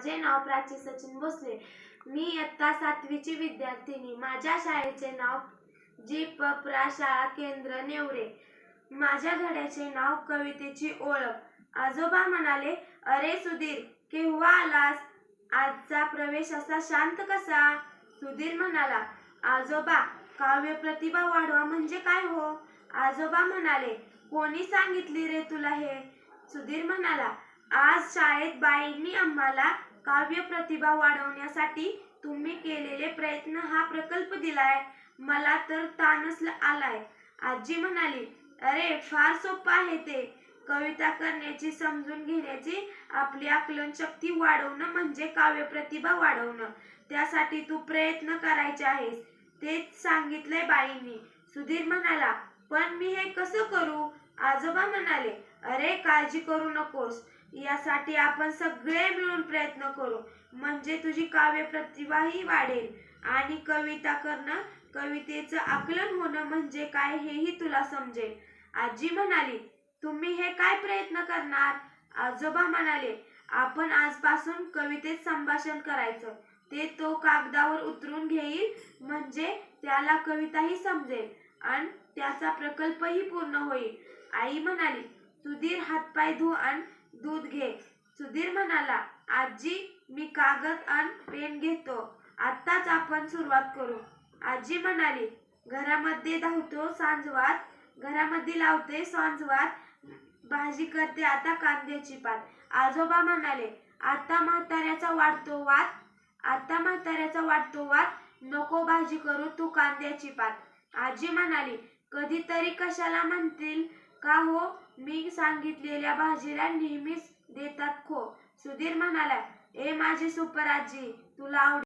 माझे नाव प्राची सचिन भोसले. मी इयत्ता सातवीची विद्यार्थिनी. माझ्या शाळेचे नाव जी प प्रा शाळा केंद्र नेवरे. माझ्या घड्याचे नाव कवितेची ओळख. आजोबा म्हणाले अरे सुधीर केव्हा आलास? आजचा प्रवेश असा शांत कसा? सुधीर म्हणाला आजोबा काव्य प्रतिभा वाढवा म्हणजे काय हो? आजोबा म्हणाले कोणी सांगितली रे तुला हे? सुधीर म्हणाला आज शाळेत बाईंनी आम्हाला काव्य प्रतिभा वाढवण्यासाठी तुम्ही केलेले प्रयत्न हा प्रकल्प दिलाय. मला तर ताणच आलाय. आजी म्हणाली अरे फार सोपं आहे ते. कविता करण्याची समजून घेण्याची आपली आकलन शक्ती वाढवणं म्हणजे काव्य प्रतिभा वाढवणं. त्यासाठी तू प्रयत्न करायचे आहेस. तेच सांगितलंय बाईंनी सुधीर म्हणाला पण मी हे कसं करू? आजोबा म्हणाले अरे काळजी करू नकोस. यासाठी आपण सगळे मिळून प्रयत्न करू. म्हणजे तुझी काव्य प्रतिभाही वाढेल. आणि कविता करणं कवितेचं आकलन होणं म्हणजे काय हेही तुला समजेल. आजी म्हणाली तुम्ही हे काय प्रयत्न करणार? आजोबा म्हणाले आपण आजपासून कवितेत संभाषण करायचं. ते तो कागदावर उतरून घेईल म्हणजे त्याला कविताही समजेल आणि त्याचा प्रकल्पही पूर्ण होईल. आई म्हणाली सुधीर हातपाय धु आणि दूध घे. सुधीर म्हणाला आजी मी कागद आणि पेन घेतो. आत्ताच आपण सुरुवात करू. आजी म्हणाली घरामध्ये धावतो सांजवात घरामध्ये लावते सांजवात भाजी करते आता कांद्याची पात. आजोबा म्हणाले आता म्हाताऱ्याचा वाढतो वाद आता म्हाताऱ्याचा वाढतो वाद नको भाजी करू तू कांद्याची पात. आजी म्हणाली कधीतरी कशाला म्हणतील का हो? मी सांगितलेल्या भाजीला नेहमीच देतात खो. सुधीर म्हणाला ए माझी सुपर आजी तुला आवड